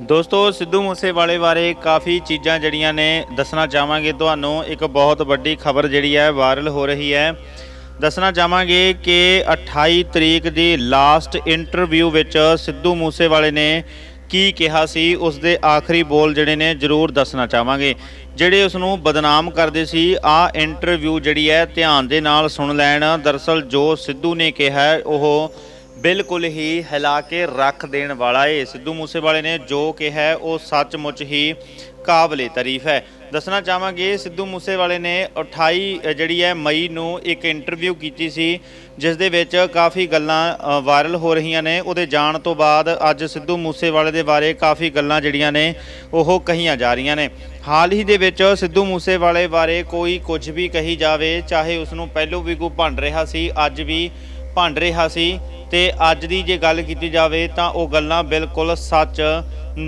ਦੋਸਤੋ, ਸਿੱਧੂ ਮੂਸੇਵਾਲੇ ਬਾਰੇ ਕਾਫੀ ਚੀਜ਼ਾਂ ਜਿਹੜੀਆਂ ਨੇ ਦੱਸਣਾ ਚਾਹਾਂਗੇ। ਤੁਹਾਨੂੰ ਇੱਕ ਬਹੁਤ ਵੱਡੀ ਖਬਰ ਜਿਹੜੀ ਹੈ, ਵਾਇਰਲ ਹੋ ਰਹੀ ਹੈ। ਦੱਸਣਾ ਚਾਹਾਂਗੇ ਕਿ 28 ਤਰੀਕ ਦੀ ਲਾਸਟ ਇੰਟਰਵਿਊ ਵਿੱਚ ਸਿੱਧੂ ਮੂਸੇਵਾਲੇ ਨੇ ਕੀ ਕਿਹਾ ਸੀ ਉਸ ਦੇ ਆਖਰੀ ਬੋਲ ਜਿਹੜੇ ਨੇ ਜ਼ਰੂਰ ਦੱਸਣਾ ਚਾਹਾਂਗੇ। ਜਿਹੜੇ ਉਸ ਨੂੰ ਬਦਨਾਮ ਕਰਦੇ ਸੀ, ਆ ਇੰਟਰਵਿਊ ਜਿਹੜੀ ਹੈ, ਧਿਆਨ ਦੇ ਨਾਲ ਸੁਣ ਲੈਣ। ਦਰਅਸਲ ਜੋ ਸਿੱਧੂ ਨੇ ਕਿਹਾ ਉਹ ਬਿਲਕੁਲ ਹੀ ਹਿਲਾ ਕੇ ਰੱਖ ਦੇਣ ਵਾਲਾ ਏ। ਸਿੱਧੂ ਮੂਸੇਵਾਲੇ ਨੇ ਜੋ ਕਿਹਾ, ਉਹ ਸੱਚਮੁੱਚ ਹੀ ਕਾਬਲੇ ਤਾਰੀਫ ਹੈ। ਦੱਸਣਾ ਚਾਹਾਂਗੇ, ਸਿੱਧੂ ਮੂਸੇਵਾਲੇ ਨੇ 28 ਜਿਹੜੀ ਹੈ ਮਈ ਨੂੰ ਇੱਕ ਇੰਟਰਵਿਊ ਕੀਤੀ ਸੀ, ਜਿਸ ਦੇ ਵਿੱਚ ਕਾਫੀ ਗੱਲਾਂ ਵਾਇਰਲ ਹੋ ਰਹੀਆਂ ਨੇ। ਉਹਦੇ ਜਾਣ ਤੋਂ ਬਾਅਦ ਅੱਜ ਸਿੱਧੂ ਮੂਸੇਵਾਲੇ ਦੇ ਬਾਰੇ ਕਾਫੀ ਗੱਲਾਂ ਜਿਹੜੀਆਂ ਨੇ, ਉਹ ਕਹੀਆਂ ਜਾ ਰਹੀਆਂ ਨੇ। ਹਾਲ ਹੀ ਦੇ ਵਿੱਚ ਸਿੱਧੂ ਮੂਸੇਵਾਲੇ ਬਾਰੇ ਕੋਈ ਕੁਝ ਵੀ ਕਹੀ ਜਾਵੇ, ਚਾਹੇ ਉਸ ਨੂੰ ਪਹਿਲੋਂ ਵੀ ਕੋਈ ਭੰਡ ਰਿਹਾ ਸੀ, ਅੱਜ ਵੀ ਭੰਡ ਰਿਹਾ ਸੀ ਤੇ ਅੱਜ ਦੀ ਜੇ ਗੱਲ ਕੀਤੀ ਜਾਵੇ ਤਾਂ ਉਹ ਗੱਲਾਂ ਬਿਲਕੁਲ ਸੱਚ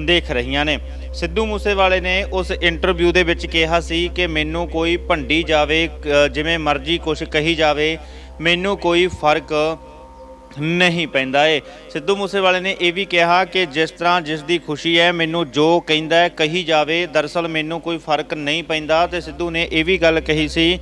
ਦੇਖ ਰਹੀਆਂ ਨੇ। ਸਿੱਧੂ ਮੂਸੇਵਾਲੇ ਨੇ ਉਸ ਇੰਟਰਵਿਊ ਦੇ ਵਿੱਚ ਕਿਹਾ ਸੀ ਕਿ ਮੈਨੂੰ ਕੋਈ ਭੰਡੀ ਜਾਵੇ ਜਿਵੇਂ ਮਰਜ਼ੀ ਕੁਝ ਕਹੀ ਜਾਵੇ, ਮੈਨੂੰ ਕੋਈ ਫ਼ਰਕ ਨਹੀਂ ਪੈਂਦਾ ਏ। ਸਿੱਧੂ ਮੂਸੇਵਾਲੇ ਨੇ ਇਹ ਵੀ ਕਿਹਾ ਕਿ ਜਿਸ ਤਰ੍ਹਾਂ ਜਿਸ ਦੀ ਖੁਸ਼ੀ ਹੈ, ਮੈਨੂੰ ਜੋ ਕਹਿੰਦਾ ਹੈ ਕਹੀ ਜਾਵੇ, ਦਰਅਸਲ ਮੈਨੂੰ ਕੋਈ ਫ਼ਰਕ ਨਹੀਂ ਪੈਂਦਾ। ਤੇ ਸਿੱਧੂ ਨੇ ਇਹ ਵੀ ਗੱਲ ਕਹੀ ਸੀ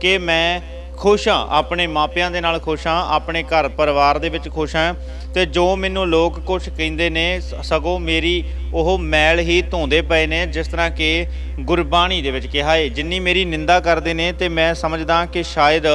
ਕਿ ਮੈਂ ਖੁਸ਼ ਹਾਂ, ਆਪਣੇ ਮਾਪਿਆਂ ਦੇ ਨਾਲ ਖੁਸ਼ ਹਾਂ, ਆਪਣੇ ਘਰ ਪਰਿਵਾਰ ਦੇ ਵਿੱਚ ਖੁਸ਼ ਹਾਂ। ਤੇ ਜੋ ਮੈਨੂੰ ਲੋਕ ਕੁਝ ਕਹਿੰਦੇ ਨੇ ਸਗੋਂ ਮੇਰੀ ਉਹ ਮੈਲ ਹੀ ਧੋਂਦੇ ਪਏ ਨੇ, ਜਿਸ ਤਰ੍ਹਾਂ ਕਿ ਗੁਰਬਾਣੀ ਦੇ ਵਿੱਚ ਕਿਹਾ ਹੈ ਜਿੰਨੀ ਮੇਰੀ ਨਿੰਦਾ ਕਰਦੇ ਨੇ ਤੇ ਮੈਂ ਸਮਝਦਾ ਕਿ ਸ਼ਾਇਦ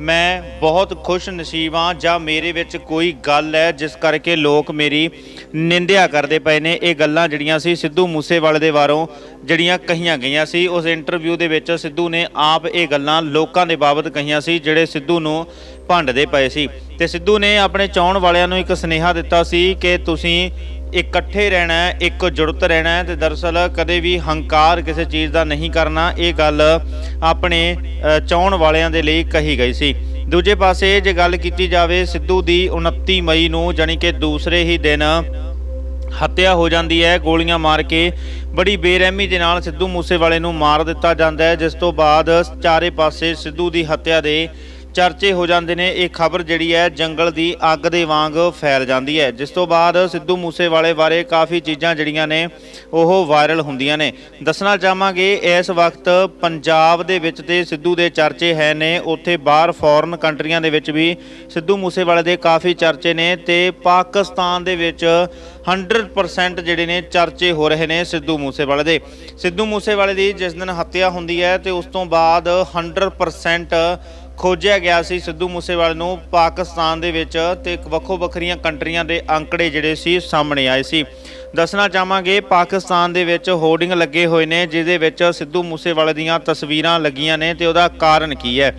ਮੈਂ ਬਹੁਤ ਖੁਸ਼ ਨਸੀਬ ਹਾਂ ਜਾਂ ਮੇਰੇ ਵਿੱਚ ਕੋਈ ਗੱਲ ਹੈ ਜਿਸ ਕਰਕੇ ਲੋਕ ਮੇਰੀ ਨਿੰਦਿਆ ਕਰਦੇ ਪਏ ਨੇ। ਇਹ ਗੱਲਾਂ ਜਿਹੜੀਆਂ ਸੀ ਸਿੱਧੂ ਮੂਸੇਵਾਲੇ ਦੇ ਬਾਰੋਂ ਜਿਹੜੀਆਂ ਕਹੀਆਂ ਗਈਆਂ ਸੀ, ਉਸ ਇੰਟਰਵਿਊ ਦੇ ਵਿੱਚ ਸਿੱਧੂ ਨੇ ਆਪ ਇਹ ਗੱਲਾਂ ਲੋਕਾਂ ਦੇ ਬਾਬਤ ਕਹੀਆਂ ਸੀ, ਜਿਹੜੇ ਸਿੱਧੂ ਨੂੰ ਭੰਡਦੇ ਪਏ ਸੀ। ਤੇ ਸਿੱਧੂ ਨੇ ਆਪਣੇ ਚਾਹਣ ਵਾਲਿਆਂ ਨੂੰ ਇੱਕ ਸੁਨੇਹਾ ਦਿੱਤਾ ਸੀ ਕਿ ਤੁਸੀਂ ਇਕੱਠੇ ਰਹਿਣਾ ਹੈ ਜੁੜਤ ਰਹਿਣਾ ਹੈ ਤੇ ਦਰਅਸਲ ਕਦੇ ਵੀ ਹੰਕਾਰ ਕਿਸੇ ਚੀਜ਼ ਦਾ ਨਹੀਂ ਕਰਨਾ। ਇਹ ਗੱਲ ਆਪਣੇ ਅ, ਵਾਲਿਆਂ ਦੇ ਲਈ ਕਹੀ ਗਈ ਸੀ। ਦੂਜੇ ਪਾਸੇ ਜੇ ਗੱਲ ਕੀਤੀ ਜਾਵੇ ਸਿੱਧੂ ਦੀ 29 ਮਈ ਨੂੰ ਜਾਣੀ ਕਿ ਦੂਸਰੇ ਹੀ ਦਿਨ ਹੱਤਿਆ ਹੋ ਜਾਂਦੀ ਹੈ ਗੋਲੀਆਂ ਮਾਰ ਕੇ ਬੜੀ ਬੇਰਹਿਮੀ ਦੇ ਨਾਲ ਸਿੱਧੂ ਮੂਸੇਵਾਲੇ ਨੂੰ ਮਾਰ ਦਿੱਤਾ ਜਾਂਦਾ ਹੈ ਜਿਸ ਤੋਂ ਬਾਅਦ ਚਾਰੇ ਪਾਸੇ ਸਿੱਧੂ ਦੀ ਹੱਤਿਆ ਦੇ ਚਰਚੇ ਹੋ ਜਾਂਦੇ ਨੇ, ਇਹ ਖਬਰ ਜਿਹੜੀ ਹੈ ਜੰਗਲ ਦੀ ਅੱਗ ਦੇ ਵਾਂਗ ਫੈਲ ਜਾਂਦੀ ਹੈ। ਜਿਸ ਤੋਂ ਬਾਅਦ ਸਿੱਧੂ ਮੂਸੇਵਾਲੇ ਬਾਰੇ ਕਾਫੀ ਚੀਜ਼ਾਂ ਜਿਹੜੀਆਂ ਨੇ, ਉਹ ਵਾਇਰਲ ਹੁੰਦੀਆਂ ਨੇ। ਦੱਸਣਾ ਚਾਹਾਂਗੇ, ਇਸ ਵਕਤ ਪੰਜਾਬ ਦੇ ਵਿੱਚ ਤੇ ਸਿੱਧੂ ਦੇ ਚਰਚੇ ਹੈ ਨੇ, ਉੱਥੇ ਬਾਹਰ ਫੋਰਨ ਕੰਟਰੀਆਂ ਦੇ ਵਿੱਚ ਵੀ ਸਿੱਧੂ ਮੂਸੇਵਾਲੇ ਦੇ ਕਾਫੀ ਚਰਚੇ ਨੇ ਤੇ ਪਾਕਿਸਤਾਨ ਦੇ ਵਿੱਚ 100% ਜਿਹੜੇ ਨੇ ਚਰਚੇ ਹੋ ਰਹੇ ਨੇ ਸਿੱਧੂ ਮੂਸੇਵਾਲੇ ਦੇ। ਸਿੱਧੂ ਮੂਸੇਵਾਲੇ ਦੀ ਜਿਸ ਦਿਨ ਹੱਤਿਆ ਹੁੰਦੀ ਹੈ ਤੇ ਉਸ ਤੋਂ ਬਾਅਦ 100% ਖੋਜਿਆ ਗਿਆ ਸੀ ਸਿੱਧੂ ਮੂਸੇਵਾਲੇ ਨੂੰ ਪਾਕਿਸਤਾਨ ਦੇ ਵਿੱਚ ਤੇ ਵੱਖੋ ਵੱਖਰੀਆਂ ਕੰਟਰੀਆਂ ਦੇ ਅੰਕੜੇ ਜਿਹੜੇ ਸੀ ਸਾਹਮਣੇ ਆਏ ਸੀ। ਦੱਸਣਾ ਚਾਹਾਂਗੇ, ਪਾਕਿਸਤਾਨ ਦੇ ਵਿੱਚ ਹੋਰਡਿੰਗ ਲੱਗੇ ਹੋਏ ਨੇ, ਜਿਹਦੇ ਵਿੱਚ ਸਿੱਧੂ ਮੂਸੇਵਾਲੇ ਦੀਆਂ ਤਸਵੀਰਾਂ ਲੱਗੀਆਂ ਨੇ ਤੇ ਉਹਦਾ ਕਾਰਨ ਕੀ ਹੈ?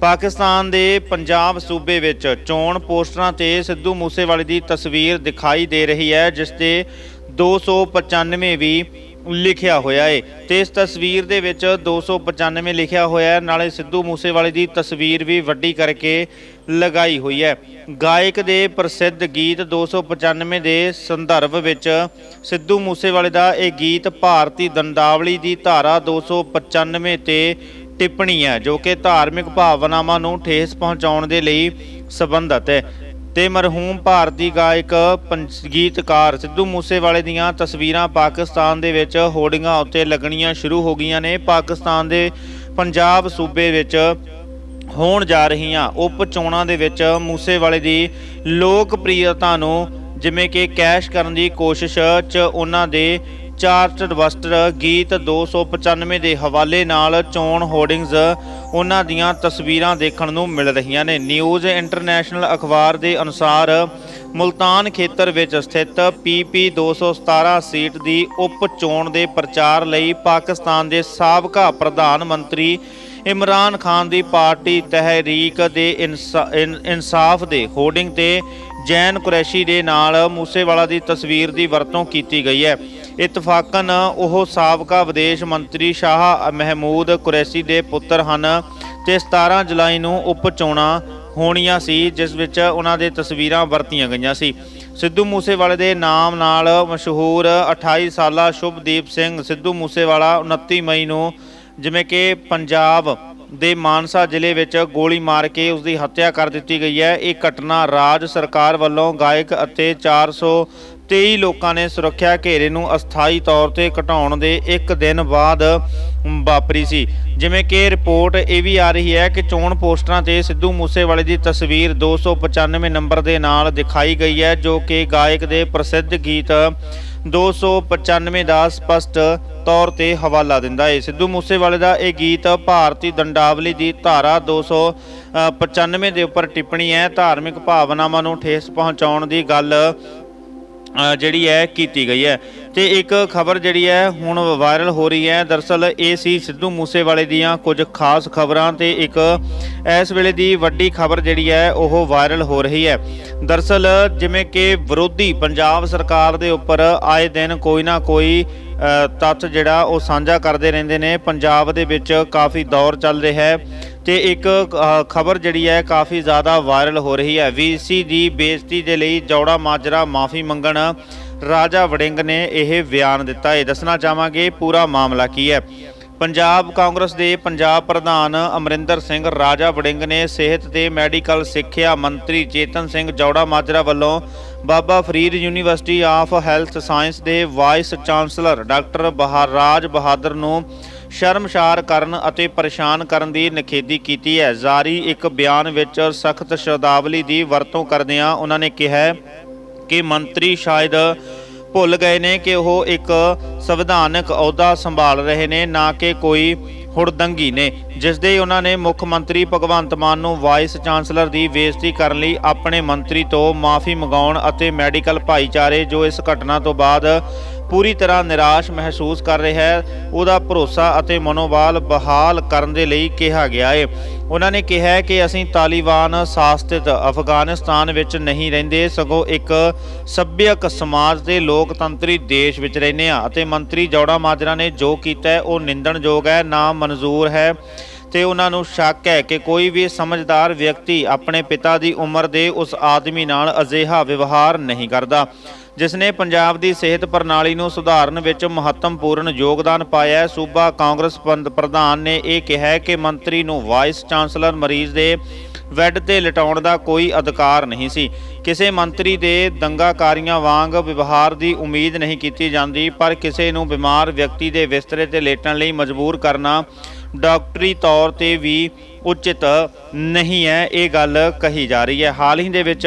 ਪਾਕਿਸਤਾਨ ਦੇ ਪੰਜਾਬ ਸੂਬੇ ਵਿੱਚ ਚੋਣ ਪੋਸਟਰਾਂ ਤੇ ਸਿੱਧੂ ਮੂਸੇਵਾਲੇ ਦੀ ਤਸਵੀਰ ਦਿਖਾਈ ਦੇ ਰਹੀ ਹੈ, ਜਿਸ ਤੇ 295 ਵੀ ਲਿਖਿਆ ਹੋਇਆ ਏ। ਤੇ ਇਸ ਤਸਵੀਰ ਦੇ ਵਿੱਚ 295 ਲਿਖਿਆ ਹੋਇਆ ਹੈ। ਨਾਲੇ ਸਿੱਧੂ ਮੂਸੇਵਾਲੇ ਦੀ ਤਸਵੀਰ ਵੀ ਵੱਡੀ ਕਰਕੇ ਲਗਾਈ ਹੋਈ ਹੈ। ਗਾਇਕ ਦੇ ਪ੍ਰਸਿੱਧ ਗੀਤ 295 ਦੇ ਸੰਦਰਭ ਵਿੱਚ ਸਿੱਧੂ ਮੂਸੇਵਾਲੇ ਦਾ ਇਹ ਗੀਤ ਭਾਰਤੀ ਦੰਦਾਵਲੀ ਦੀ ਧਾਰਾ 295 ਤੇ ਟਿੱਪਣੀ ਹੈ, ਜੋ ਕਿ ਧਾਰਮਿਕ ਭਾਵਨਾਵਾਂ ਨੂੰ ਠੇਸ ਪਹੁੰਚਾਉਣ ਦੇ ਲਈ ਸੰਬੰਧਤ ਹੈ। ਤੇ ਮਰਹੂਮ ਭਾਰਤੀ ਗਾਇਕ, ਪੰਜ- ਗੀਤਕਾਰ ਸਿੱਧੂ ਮੂਸੇਵਾਲੇ ਦੀਆਂ ਤਸਵੀਰਾਂ ਪਾਕਿਸਤਾਨ ਦੇ ਵਿੱਚ ਹੋਰਡਿੰਗਾਂ ਉੱਤੇ ਲੱਗਣੀਆਂ ਸ਼ੁਰੂ ਹੋ ਗਈਆਂ ਨੇ। ਪਾਕਿਸਤਾਨ ਦੇ ਪੰਜਾਬ ਸੂਬੇ ਵਿੱਚ ਹੋਣ ਜਾ ਰਹੀਆਂ ਉਪ ਚੋਣਾਂ ਦੇ ਵਿੱਚ ਮੂਸੇਵਾਲੇ ਦੀ ਲੋਕਪ੍ਰਿਯਤਾ ਨੂੰ ਜਿਵੇਂ ਕਿ ਕੈਸ਼ ਕਰਨ ਦੀ ਕੋਸ਼ਿਸ਼ 'ਚ ਉਹਨਾਂ ਦੇ ਚਾਰਟਡ ਬਸਟਰ ਗੀਤ 295 ਦੇ ਹਵਾਲੇ ਨਾਲ ਚੋਣ ਹੋਰਡਿੰਗਸ ਉਹਨਾਂ ਦੀਆਂ ਤਸਵੀਰਾਂ ਦੇਖਣ ਨੂੰ ਮਿਲ ਰਹੀਆਂ ਨੇ। ਨਿਊਜ਼ ਇੰਟਰਨੈਸ਼ਨਲ ਅਖਬਾਰ ਦੇ ਅਨੁਸਾਰ ਮੁਲਤਾਨ ਖੇਤਰ ਵਿੱਚ ਸਥਿਤ ਪੀਪੀ 217 ਸੀਟ ਦੀ ਉਪ ਚੋਣ ਦੇ ਪ੍ਰਚਾਰ ਲਈ ਪਾਕਿਸਤਾਨ ਦੇ ਸਾਬਕਾ ਪ੍ਰਧਾਨ ਮੰਤਰੀ ਇਮਰਾਨ ਖਾਨ ਦੀ ਪਾਰਟੀ ਤਹਿਰੀਕ ਦੇ ਇਨਸਾ- ਇਨ- ਇਨਸਾਫ ਦੇ ਹੋਰਡਿੰਗ ਤੇ ਜੈਨ ਕੁਰੈਸ਼ੀ ਦੇ ਨਾਲ ਮੂਸੇਵਾਲਾ ਦੀ ਤਸਵੀਰ ਦੀ ਵਰਤੋਂ ਕੀਤੀ ਗਈ ਹੈ। ਇਤਫਾਕਨ ਉਹ ਸਾਬਕਾ ਵਿਦੇਸ਼ ਮੰਤਰੀ ਸ਼ਾਹ ਮਹਿਮੂਦ ਕੁਰੈਸ਼ੀ ਦੇ ਪੁੱਤਰ ਹਨ ਤੇ 17 ਜੁਲਾਈ ਨੂੰ ਉਪ ਚੋਣਾਂ ਹੋਣੀਆਂ ਸੀ, ਜਿਸ ਵਿੱਚ ਉਹਨਾਂ ਦੇ ਤਸਵੀਰਾਂ ਵਰਤੀਆਂ ਗਈਆਂ ਸੀ। ਸਿੱਧੂ ਮੂਸੇਵਾਲੇ ਦੇ ਨਾਮ ਨਾਲ ਮਸ਼ਹੂਰ 28 ਸਾਲਾ ਸ਼ੁਭਦੀਪ ਸਿੰਘ ਸਿੱਧੂ ਮੂਸੇਵਾਲਾ 29 ਮਈ ਨੂੰ ਜਿਵੇਂ ਕਿ ਪੰਜਾਬ ਦੇ ਮਾਨਸਾ ਜ਼ਿਲ੍ਹੇ ਵਿੱਚ ਗੋਲੀ ਮਾਰ ਕੇ ਉਸ ਦੀ ਹੱਤਿਆ ਕਰ ਦਿੱਤੀ ਗਈ ਹੈ। ਇਹ ਘਟਨਾ ਰਾਜ ਸਰਕਾਰ ਵੱਲੋਂ ਗਾਇਕ ਅਤੇ 23 ਲੋਕਾਂ ਨੇ ਸੁਰੱਖਿਆ ਘੇਰੇ ਨੂੰ ਅਸਥਾਈ ਤੌਰ ਤੇ ਘਟਾਉਣ ਦੇ ਇੱਕ ਦਿਨ ਬਾਅਦ ਵਾਪਰੀ ਸੀ। ਜਿਵੇਂ ਕਿ ਰਿਪੋਰਟ ਇਹ ਵੀ ਆ ਰਹੀ ਹੈ ਕਿ ਚੋਣ ਪੋਸਟਰਾਂ ਤੇ ਸਿੱਧੂ ਮੂਸੇਵਾਲੇ ਦੀ ਤਸਵੀਰ 295 ਨੰਬਰ ਦੇ ਨਾਲ ਦਿਖਾਈ ਗਈ ਹੈ, ਜੋ ਕਿ ਗਾਇਕ ਦੇ ਪ੍ਰਸਿੱਧ ਗੀਤ 295 ਦਾ ਸਪਸ਼ਟ ਤੌਰ ਤੇ ਹਵਾਲਾ ਦਿੰਦਾ ਹੈ। ਸਿੱਧੂ ਮੂਸੇਵਾਲੇ ਦਾ ਇਹ ਗੀਤ ਭਾਰਤੀ ਦੰਡਾਵਲੀ ਦੀ ਧਾਰਾ 295 ਦੇ ਉੱਪਰ ਟਿੱਪਣੀ ਹੈ। ਧਾਰਮਿਕ ਭਾਵਨਾਵਾਂ ਨੂੰ ਠੇਸ ਪਹੁੰਚਾਉਣ ਦੀ ਗੱਲ ਜਿਹੜੀ ਹੈ ਕੀਤੀ ਗਈ ਹੈ। ਤੇ ਇੱਕ ਖਬਰ ਜਿਹੜੀ ਹੈ ਹੁਣ ਵਾਇਰਲ ਹੋ ਰਹੀ ਹੈ। ਦਰਸਲ ਇਹ ਸੀ ਸਿੱਧੂ ਮੂਸੇਵਾਲੇ ਦੀਆਂ ਕੁਝ ਖਾਸ ਖਬਰਾਂ ਤੇ ਇੱਕ ਇਸ ਵੇਲੇ ਦੀ ਵੱਡੀ ਖਬਰ ਜਿਹੜੀ ਹੈ ਉਹ ਵਾਇਰਲ ਹੋ ਰਹੀ ਹੈ। ਦਰਸਲ ਜਿਵੇਂ ਕਿ ਵਿਰੋਧੀ ਪੰਜਾਬ ਸਰਕਾਰ ਦੇ ਉੱਪਰ ਆਏ ਦਿਨ ਕੋਈ ਨਾ ਕੋਈ ਤੱਥ ਜਿਹੜਾ ਉਹ ਸਾਂਝਾ ਕਰਦੇ ਰਹਿੰਦੇ ਨੇ। ਪੰਜਾਬ ਦੇ ਵਿੱਚ ਕਾਫੀ ਦੌਰ ਚੱਲ ਰਿਹਾ ਹੈ। ਤੇ ਇੱਕ ਖਬਰ ਜਿਹੜੀ ਹੈ ਕਾਫੀ ਜ਼ਿਆਦਾ ਵਾਇਰਲ ਹੋ ਰਹੀ ਹੈ। ਵੀਸੀ ਦੀ ਬੇਇੱਜ਼ਤੀ ਦੇ ਲਈ ਜੌੜਾ ਮਾਜਰਾ ਮਾਫੀ ਮੰਗਣ ਰਾਜਾ ਵੜਿੰਗ ਨੇ ਇਹ ਬਿਆਨ ਦਿੱਤਾ। ਹੈ ਦੱਸਣਾ ਚਾਹਾਂਗੇ ਪੂਰਾ ਮਾਮਲਾ ਕੀ ਹੈ। ਪੰਜਾਬ ਕਾਂਗਰਸ ਦੇ ਪੰਜਾਬ ਪ੍ਰਧਾਨ ਅਮਰਿੰਦਰ ਸਿੰਘ, ਰਾਜਾ ਵੜਿੰਗ ਨੇ ਸਿਹਤ ਤੇ ਮੈਡੀਕਲ ਸਿੱਖਿਆ ਮੰਤਰੀ ਚੇਤਨ ਸਿੰਘ ਜੌੜਾ ਮਾਜਰਾ ਵੱਲੋਂ Baba Farid university of health science ਦੇ ਵਾਈਸ ਚਾਂਸਲਰ ਡਾਕਟਰ ਬਹਾਰਾਜ ਬਹਾਦਰ ਨੂੰ ਸ਼ਰਮਸ਼ਾਰ ਕਰਨ ਅਤੇ ਪਰੇਸ਼ਾਨ ਕਰਨ ਦੀ ਨਿਖੇਧੀ ਕੀਤੀ ਹੈ। ਜਾਰੀ ਇੱਕ ਬਿਆਨ ਵਿੱਚ ਸਖਤ ਸ਼ਬਦਾਵਲੀ ਦੀ ਵਰਤੋਂ ਕਰਦਿਆਂ ਉਹਨਾਂ ਨੇ ਕਿਹਾ ਕਿ ਮੰਤਰੀ ਸ਼ਾਇਦ ਭੁੱਲ ਗਏ ਨੇ ਕਿ ਉਹ ਇੱਕ ਸੰਵਿਧਾਨਕ ਅਹੁਦਾ ਸੰਭਾਲ ਰਹੇ ਨੇ, ਨਾ ਕਿ ਕੋਈ ਹੁੜਦੰਗੀ ਨੇ। ਜਿਸ ਦੇ ਉਹਨਾਂ ਨੇ ਮੁੱਖ ਮੰਤਰੀ ਭਗਵੰਤ ਮਾਨ ਨੂੰ ਵਾਈਸ ਚਾਂਸਲਰ ਦੀ ਬੇਇੱਜ਼ਤੀ ਕਰਨ ਲਈ ਆਪਣੇ ਮੰਤਰੀ ਤੋਂ ਮਾਫੀ ਮੰਗਾਉਣ ਅਤੇ ਮੈਡੀਕਲ ਭਾਈਚਾਰੇ ਜੋ ਇਸ ਘਟਨਾ ਤੋਂ ਬਾਅਦ ਪੂਰੀ ਤਰ੍ਹਾਂ ਨਿਰਾਸ਼ ਮਹਿਸੂਸ ਕਰ ਰਿਹਾ ਹੈ। ਉਹਦਾ ਭਰੋਸਾ ਅਤੇ ਮਨੋਬਲ ਬਹਾਲ ਕਰਨ ਦੇ ਲਈ ਕਿਹਾ ਗਿਆ ਹੈ ਉਹਨਾਂ ਨੇ ਕਿਹਾ ਕਿ ਅਸੀਂ ਤਾਲਿਬਾਨ ਸ਼ਾਸਿਤ ਅਫਗਾਨਿਸਤਾਨ ਵਿੱਚ ਨਹੀਂ ਰਹਿੰਦੇ, ਸਗੋਂ ਇੱਕ ਸੱਭਿਅਕ ਸਮਾਜ ਤੇ ਲੋਕਤੰਤਰੀ ਦੇਸ਼ ਵਿੱਚ ਰਹਿੰਦੇ ਹਾਂ ਅਤੇ ਮੰਤਰੀ ਜੌੜਾ ਮਾਜਰਾ ਨੇ ਜੋ ਕੀਤਾ ਉਹ ਨਿੰਦਣਯੋਗ ਹੈ, ਨਾ ਮਨਜ਼ੂਰ ਹੈ। ਤੇ ਉਹਨਾਂ ਨੂੰ ਸ਼ੱਕ ਹੈ ਕਿ ਕੋਈ ਵੀ ਸਮਝਦਾਰ ਵਿਅਕਤੀ ਆਪਣੇ ਪਿਤਾ ਦੀ ਉਮਰ ਦੇ ਉਸ ਆਦਮੀ ਨਾਲ ਅਜਿਹਾ ਵਿਵਹਾਰ ਨਹੀਂ ਕਰਦਾ। ਜਿਸ ਨੇ ਪੰਜਾਬ ਦੀ ਸਿਹਤ ਪ੍ਰਣਾਲੀ ਨੂੰ ਸੁਧਾਰਨ ਵਿੱਚ ਮਹੱਤਵਪੂਰਨ ਯੋਗਦਾਨ ਪਾਇਆ ਹੈ, ਸੂਬਾ ਕਾਂਗਰਸ ਪੰਦ ਪ੍ਰਧਾਨ ਨੇ ਇਹ ਕਿਹਾ ਕਿ ਮੰਤਰੀ ਨੂੰ ਵਾਈਸ ਚਾਂਸਲਰ ਮਰੀਜ਼ ਦੇ ਵੈੱਡ ਤੇ ਲਟਾਉਣ ਦਾ ਕੋਈ ਅਧਿਕਾਰ ਨਹੀਂ ਸੀ। ਕਿਸੇ ਮੰਤਰੀ ਦੇ ਦੰਗਾਕਾਰੀਆਂ ਵਾਂਗ ਵਿਵਹਾਰ ਦੀ ਉਮੀਦ ਨਹੀਂ ਕੀਤੀ ਜਾਂਦੀ, ਪਰ ਕਿਸੇ ਨੂੰ ਬਿਮਾਰ ਵਿਅਕਤੀ ਦੇ ਬਿਸਤਰੇ ਤੇ ਲੇਟਣ ਲਈ ਮਜਬੂਰ ਕਰਨਾ ਡਾਕਟਰੀ ਤੌਰ ਤੇ ਵੀ ਉਚਿਤ ਨਹੀਂ ਹੈ, ਇਹ ਗੱਲ ਕਹੀ ਜਾ ਰਹੀ ਹੈ। ਹਾਲ ਹੀ ਦੇ ਵਿੱਚ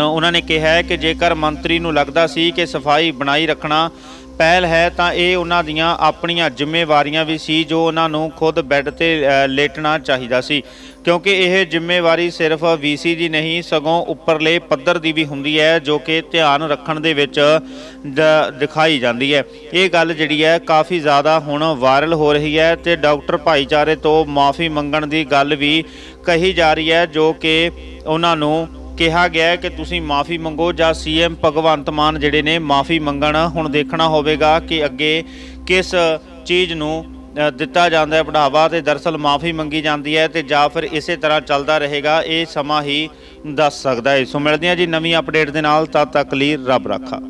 ਉਹਨਾਂ ਨੇ ਕਿਹਾ ਹੈ ਕਿ ਜੇਕਰ ਮੰਤਰੀ ਨੂੰ ਲੱਗਦਾ ਸੀ ਕਿ ਸਫ਼ਾਈ ਬਣਾਈ ਰੱਖਣਾ ਪਹਿਲ ਹੈ, ਤਾਂ ਇਹ ਉਹਨਾਂ ਦੀਆਂ ਆਪਣੀਆਂ ਜ਼ਿੰਮੇਵਾਰੀਆਂ ਵੀ ਸੀ ਜੋ ਉਹਨਾਂ ਨੂੰ ਖੁਦ ਬੈੱਡ ਤੇ ਲੇਟਣਾ ਚਾਹੀਦਾ ਸੀ। ਕਿਉਂਕਿ ਇਹ ਜ਼ਿੰਮੇਵਾਰੀ ਸਿਰਫ ਵੀਸੀ ਦੀ ਨਹੀਂ, ਸਗੋਂ ਉੱਪਰਲੇ ਪੱਧਰ ਦੀ ਵੀ ਹੁੰਦੀ ਹੈ, ਜੋ ਕਿ ਧਿਆਨ ਰੱਖਣ ਦੇ ਵਿੱਚ ਦ- ਦਿਖਾਈ ਜਾਂਦੀ ਹੈ। ਇਹ ਗੱਲ ਜਿਹੜੀ ਹੈ, ਕਾਫੀ ਜ਼ਿਆਦਾ ਹੁਣ ਵਾਇਰਲ ਹੋ ਰਹੀ ਹੈ ਤੇ ਡਾਕਟਰ ਭਾਈਚਾਰੇ ਤੋਂ ਮਾਫੀ ਮੰਗਣ ਦੀ ਗੱਲ ਵੀ ਕਹੀ ਜਾ ਰਹੀ ਹੈ, ਜੋ ਕਿ ਉਹਨਾਂ ਨੂੰ ਕਿਹਾ ਗਿਆ ਹੈ ਕਿ ਤੁਸੀਂ ਮਾਫੀ ਮੰਗੋ ਜਾਂ ਸੀਐਮ ਭਗਵੰਤ ਮਾਨ ਜਿਹੜੇ ਨੇ ਮਾਫੀ ਮੰਗਣ, ਹੁਣ ਦੇਖਣਾ ਹੋਵੇਗਾ ਕਿ ਅੱਗੇ ਕਿਸ ਚੀਜ਼ ਨੂੰ ਦਿੱਤਾ ਜਾਂਦਾ ਹੈ ਬੜਾਵਾ ਤੇ ਦਰਸਲ ਮਾਫੀ ਮੰਗੀ ਜਾਂਦੀ ਹੈ ਤੇ ਜਾਂ ਫਿਰ ਇਸੇ ਤਰ੍ਹਾਂ ਚੱਲਦਾ ਰਹੇਗਾ, ਇਹ ਸਮਾਂ ਹੀ ਦੱਸ ਸਕਦਾ ਹੈ। ਸੋ ਮਿਲਦੇ ਹਾਂ ਜੀ ਨਵੀਂ ਅਪਡੇਟ ਦੇ ਨਾਲ, ਤਦ ਤੱਕ ਲਈ ਰੱਬ ਰਾਖਾ।